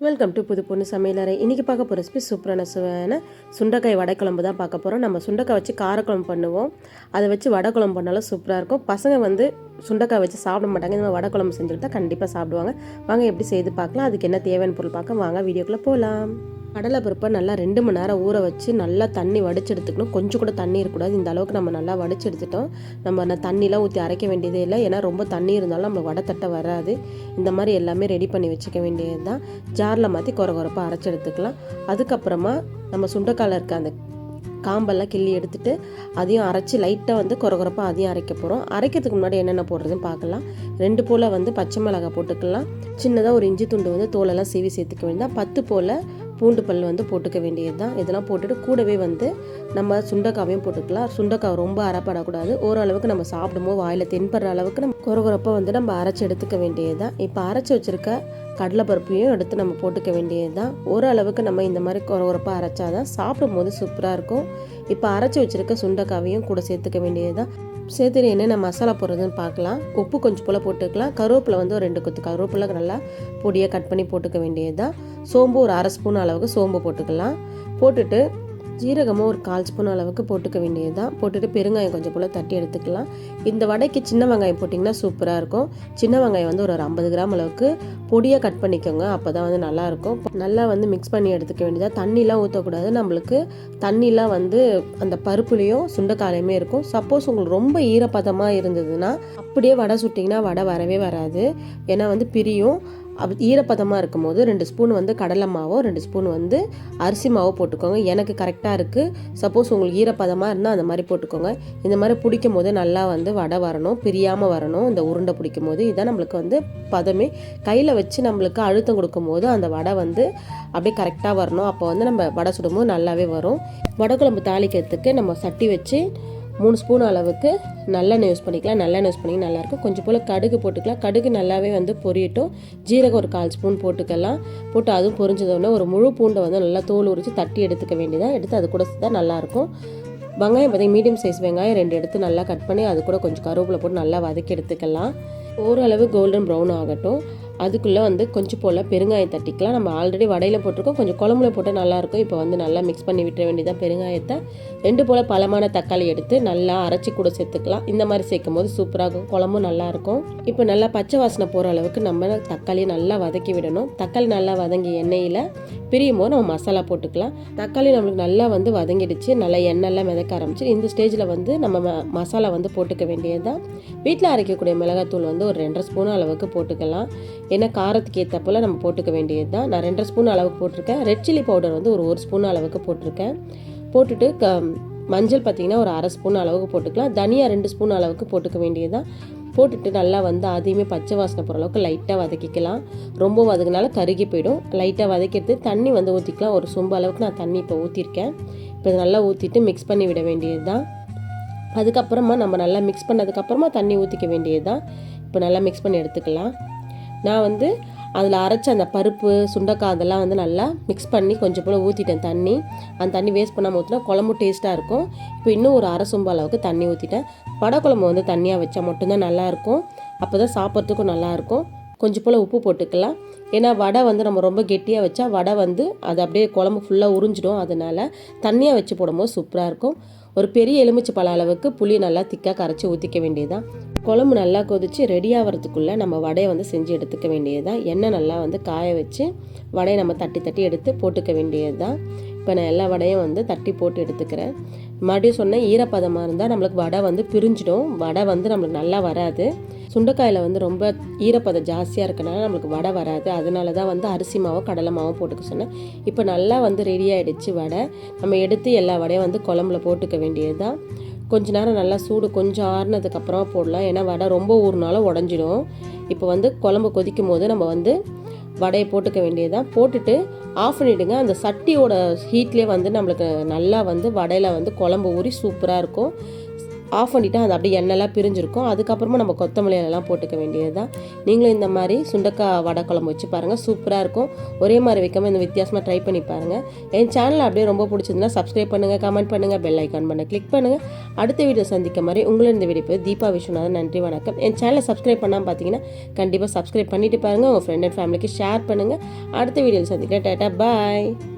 Welcome to புது பொண்ணு சமையலறை இன்றைக்கி பார்க்க போகிற ரெசிபி சூப்பரான சுவையான சுண்டைக்காய் வடைக்குழம்பு தான் பார்க்க போகிறோம் நம்ம சுண்டைக்காய் வச்சு காரக்குழம்பு பண்ணுவோம். அதை வச்சு வடைக்குழம்பு பண்ணாலும் சூப்பராக இருக்கும். பசங்க வந்து சுண்டைக்காய் வச்சு சாப்பிட மாட்டாங்க. இந்த மாதிரி வடைக்குழம்பு செஞ்சு கண்டிப்பாக சாப்பிடுவாங்க. வாங்க எப்படி செய்து பார்க்கலாம். அதுக்கு என்ன தேவையான பொருள் பார்க்க வாங்க வீடியோக்குள்ளே போகலாம் கடலை பருப்பை நல்லா ரெண்டு மணி நேரம் ஊற வச்சு நல்லா தண்ணி வடிச்சு எடுத்துக்கணும் கொஞ்சம் கூட தண்ணி இருக்கக்கூடாது. இந்த அளவுக்கு நம்ம நல்லா வடிச்சு எடுத்துட்டோம் நம்ம அந்த தண்ணிலாம் ஊற்றி அரைக்க வேண்டியதே இல்லை. ஏன்னா ரொம்ப தண்ணி இருந்தாலும் நம்ம வடை தட்டை வராது. இந்த மாதிரி எல்லாமே ரெடி பண்ணி வச்சுக்க வேண்டியது தான் ஜாரில் மாற்றி குறை குறைப்பாக அரைச்சி எடுத்துக்கலாம் அதுக்கப்புறமா நம்ம சுண்டைக்கால இருக்க அந்த காம்பெல்லாம் கிள்ளி எடுத்துட்டு அதையும் அரைச்சி லைட்டாக வந்து குறகுறப்பாக அதையும் அரைக்க போகிறோம் அரைக்கிறதுக்கு முன்னாடி என்னென்ன போடுறதுன்னு பார்க்கலாம். ரெண்டு போல் வந்து பச்சை மிளகாய் போட்டுக்கலாம். சின்னதாக ஒரு இஞ்சி துண்டு வந்து தோலெல்லாம் சீவி சேர்த்துக்க வேண்டியதான் பத்து போல் பூண்டு பல் வந்து போட்டுக்க வேண்டியது தான் இதெல்லாம் போட்டுட்டு கூடவே வந்து நம்ம சுண்டைக்காவையும் போட்டுக்கலாம். சுண்டைக்காய் ரொம்ப அரைப்படக்கூடாது. ஓரளவுக்கு நம்ம சாப்பிடும்போது வாயில் தென்படுற அளவுக்கு நம்ம குறகுறப்பாக வந்து நம்ம அரைச்சி எடுத்துக்க வேண்டியது தான் இப்போ அரைச்சி வச்சுருக்க கடலைப்பருப்பையும் எடுத்து நம்ம போட்டுக்க வேண்டியது தான் ஓரளவுக்கு நம்ம இந்த மாதிரி குறகுறப்பாக அரைச்சாதான் சாப்பிடும்போது சூப்பராக இருக்கும். இப்போ அரைச்சி வச்சுருக்க சுண்டைக்காவையும் கூட சேர்த்துக்க வேண்டியது தான் சேர்த்துட்டு என்னென்ன மசாலா போடுறதுன்னு பார்க்கலாம். உப்பு கொஞ்சம் போல் போட்டுக்கலாம். கருவேப்பிலை வந்து ஒரு ரெண்டு கொத்து கருவேப்பிலை நல்லா பொடியாக கட் பண்ணி போட்டுக்க வேண்டியது தான் சோம்பு ஒரு அரை ஸ்பூன் அளவுக்கு சோம்பு போட்டுக்கலாம். போட்டுட்டு ஜீரகமும் ஒரு கால் ஸ்பூன் அளவுக்கு போட்டுக்க வேண்டியது தான் போட்டுட்டு பெருங்காயம் கொஞ்சம் போல் தட்டி எடுத்துக்கலாம். இந்த வடைக்கு சின்ன வெங்காயம் போட்டிங்கன்னா சூப்பராக இருக்கும். சின்ன வெங்காயம் வந்து ஒரு ஐம்பது கிராம் அளவுக்கு பொடியாக கட் பண்ணிக்கோங்க. அப்போ தான் வந்து நல்லாயிருக்கும் நல்லா வந்து மிக்ஸ் பண்ணி எடுத்துக்க வேண்டியதாக தண்ணிலாம் ஊற்றக்கூடாது நம்மளுக்கு தண்ணிலாம் வந்து அந்த பருப்புலேயும் சுண்டைக்காலையுமே இருக்கும். சப்போஸ் உங்களுக்கு ரொம்ப ஈரப்பதமாக இருந்ததுன்னா அப்படியே வடை சுட்டிங்கன்னா வடை வரவே வராது. ஏன்னா வந்து பிரியும். ஈரப்பதமாக இருக்கும் போது ரெண்டு ஸ்பூன் வந்து கடலை மாவோ ரெண்டு ஸ்பூன் வந்து அரிசி மாவோ போட்டுக்கோங்க. எனக்கு கரெக்டாக இருக்குது சப்போஸ் உங்களுக்கு ஈரப்பதமாக இருந்தால் அந்த மாதிரி போட்டுக்கோங்க. இந்த மாதிரி பிடிக்கும் போது நல்லா வந்து வடை வரணும் பிரியாமல் வரணும் இந்த உருண்டை பிடிக்கும் போது இதான் நம்மளுக்கு வந்து பதமே. கையில் வச்சு நம்மளுக்கு அழுத்தம் கொடுக்கும் போது அந்த வடை வந்து அப்படியே கரெக்டாக வரணும். அப்போ வந்து நம்ம வடை சுடும்போது நல்லாவே வரும். வடை குழம்பு தாளிக்கிறதுக்கு நம்ம சட்டி வச்சு மூணு ஸ்பூன் அளவுக்கு நல்லெண்ணெய் யூஸ் பண்ணிக்கலாம். நல்லெண்ணெய் யூஸ் பண்ணிங்க நல்லாயிருக்கும். கொஞ்சம் போல் கடுகு போட்டுக்கலாம். கடுகு நல்லாவே வந்து பொரியட்டும். ஜீரகம் ஒரு கால் ஸ்பூன் போட்டுக்கலாம். போட்டு அதுவும் பொரிஞ்சதோடனே ஒரு முழு பூண்டை வந்து நல்லா தோல் உரித்து தட்டி எடுத்துக்க வேண்டியதாக எடுத்து அது கூட தான் நல்லாயிருக்கும். வெங்காயம் பார்த்தீங்க மீடியம் சைஸ் வெங்காயம் ரெண்டு எடுத்து நல்லா கட் பண்ணி அது கூட கொஞ்சம் கருவேப்பிலை போட்டு நல்லா வதக்கி எடுத்துக்கலாம். ஓரளவு கோல்டன் ப்ரௌன் ஆகட்டும். அதுக்குள்ளே வந்து கொஞ்சம் போல் பெருங்காயம் தட்டிக்கலாம். நம்ம ஆல்ரெடி வடையில் போட்டிருக்கோம். கொஞ்சம் குழம்புல போட்டால் நல்லாயிருக்கும் இப்போ வந்து நல்லா மிக்ஸ் பண்ணி விட்டுற வேண்டியதான் பெருங்காயத்தை. ரெண்டு போல் பழமான தக்காளி எடுத்து நல்லா அரைச்சி கூட சேர்த்துக்கலாம். இந்த மாதிரி சேர்க்கும் போது சூப்பராக இருக்கும். குழம்பும் நல்லாயிருக்கும் இப்போ நல்லா பச்சை வாசனை போகிற அளவுக்கு நம்ம தக்காளியை நல்லா வதக்கி விடணும். தக்காளி நல்லா வதங்கி எண்ணெயில் பிரியும் போது நம்ம மசாலா போட்டுக்கலாம். தக்காளி நம்மளுக்கு நல்லா வந்து வதங்கிடுச்சு. நல்லா எண்ணெய்லாம் மிதக்க ஆரம்பிச்சு இந்த ஸ்டேஜில் வந்து நம்ம ம- மசாலா வந்து போட்டுக்க வேண்டியது தான் வீட்டில் அரைக்கக்கூடிய மிளகாத்தூள் வந்து ஒரு ரெண்டரை ஸ்பூன் அளவுக்கு போட்டுக்கலாம். ஏன்னா காரத்துக்கு ஏற்ற போல் நம்ம போட்டுக்க வேண்டியது தான் நான் ரெண்டரை ஸ்பூன் அளவுக்கு போட்டிருக்கேன். ரெட் சில்லி பவுடர் வந்து ஒரு ஒரு ஸ்பூன் அளவுக்கு போட்டிருக்கேன். போட்டுட்டு க மஞ்சள் பார்த்தீங்கன்னா ஒரு அரை ஸ்பூன் அளவுக்கு போட்டுக்கலாம். தனியா ரெண்டு ஸ்பூன் அளவுக்கு போட்டுக்க வேண்டியது தான் போட்டுட்டு நல்லா வந்து அதையுமே பச்சை வாசனை போகிற அளவுக்கு லைட்டாக வதக்கிக்கலாம். ரொம்ப வதங்கினால கருகி போயிடும். லைட்டாக வதக்கிறது தண்ணி வந்து ஊற்றிக்கலாம் ஒரு சொம்பு அளவுக்கு நான் தண்ணி இப்போ ஊற்றிருக்கேன் இப்போ இதை நல்லா ஊற்றிட்டு மிக்ஸ் பண்ணி விட வேண்டியது தான் அதுக்கப்புறமா நம்ம நல்லா மிக்ஸ் பண்ணதுக்கப்புறமா தண்ணி ஊற்றிக்க வேண்டியது தான் இப்போ நல்லா மிக்ஸ் பண்ணி எடுத்துக்கலாம். நான் வந்து அதில் அரைச்ச அந்த பருப்பு சுண்டைக்காய் அதெல்லாம் வந்து நல்லா மிக்ஸ் பண்ணி கொஞ்சம் போல் ஊற்றிட்டேன் தண்ணி. அந்த தண்ணி வேஸ்ட் பண்ணாமல் ஊற்றினா குழம்பு டேஸ்ட்டாக இருக்கும். இப்போ இன்னும் ஒரு அரை சொம்பு அளவுக்கு தண்ணி ஊற்றிட்டேன் வடை குழம்பு வந்து தண்ணியாக வச்சா மட்டும்தான் நல்லாயிருக்கும் அப்போ தான் சாப்பிட்றதுக்கும் நல்லாயிருக்கும் கொஞ்சம் போல் உப்பு போட்டுக்கலாம். ஏன்னா வடை வந்து நம்ம ரொம்ப கெட்டியாக வச்சா வடை வந்து அது அப்படியே குழம்பு ஃபுல்லாக உறிஞ்சிடும். அதனால தண்ணியாக வச்சு போடும்போது சூப்பராக இருக்கும். ஒரு பெரிய எலுமிச்சை பழ அளவுக்கு புளி நல்லா திக்காக கரைச்சி ஊற்றிக்க வேண்டியதுதான். குழம்பு நல்லா கொதிச்சு ரெடி ஆகிறதுக்குள்ளே நம்ம வடையை வந்து செஞ்சு எடுத்துக்க வேண்டியது தான் எண்ணெய் நல்லா வந்து காய வச்சு வடையை நம்ம தட்டி தட்டி எடுத்து போட்டுக்க வேண்டியது தான் இப்போ நான் எல்லா வடையும் வந்து தட்டி போட்டு எடுத்துக்கிறேன். மறுபடியும் சொன்னேன் ஈரப்பதமாக இருந்தால் நம்மளுக்கு வடை வந்து பிரிஞ்சிடும். வடை வந்து நம்மளுக்கு நல்லா வராது. சுண்டைக்காயில் வந்து ரொம்ப ஈரப்பதம் ஜாஸ்தியாக இருக்கனால நம்மளுக்கு வடை வராது. அதனால தான் வந்து அரிசி மாவும் கடலை மாவும் போட்டுக்க சொன்னேன். இப்போ நல்லா வந்து ரெடி வடை. நம்ம எடுத்து எல்லா வடையும் வந்து குழம்புல போட்டுக்க வேண்டியது தான் கொஞ்ச நேரம் நல்லா சூடு கொஞ்சம் ஆறுனதுக்கப்புறமா போடலாம். ஏன்னா வடை ரொம்ப ஊறினாலும் உடஞ்சிடும். இப்போ வந்து குழம்பு கொதிக்கும் போது நம்ம வந்து வடையை போட்டுக்க வேண்டியதுதான். போட்டுட்டு ஆஃப் பண்ணிவிடுங்க அந்த சட்டியோட ஹீட்லேயே வந்து நம்மளுக்கு நல்லா வந்து வடையில் வந்து குழம்பு ஊறி சூப்பராக இருக்கும். ஆஃப் பண்ணிவிட்டு அது அப்படியே எண்ணெய்லாம் பிரிஞ்சிருக்கும். அதுக்கப்புறமா நம்ம கொத்தமல்லி எல்லாம் போட்டுக்க வேண்டியது தான் நீங்களும் இந்த மாதிரி சுண்டக்காய் வடை குழம்பு வச்சு பாருங்கள் சூப்பராக இருக்கும். ஒரே மாதிரி வைக்காம இந்த வித்தியாசமாக ட்ரை பண்ணி பாருங்கள் என் சேனல் அப்படியே ரொம்ப பிடிச்சிருந்தா சப்ஸ்கிரைப் பண்ணுங்கள் கமெண்ட் பண்ணுங்கள் பெல் ஐக்கான் பண்ண கிளிக் பண்ணுங்கள் அடுத்த வீடியோ சந்திக்க மாதிரி உங்களை இந்த வீடியோ போய் தீபா விஸ்வநாதன். நன்றி வணக்கம். என் சேனலை சப்ஸ்கிரைப் பண்ணாமல் பார்த்தீங்கன்னா கண்டிப்பாக சப்ஸ்கிரைப் பண்ணிட்டு பாருங்கள் உங்கள் ஃப்ரெண்ட் அண்ட் ஃபேமிலிக்கு ஷேர் பண்ணுங்கள் அடுத்த வீடியோவில் சந்திக்கிறேன். டேட்டா பாய்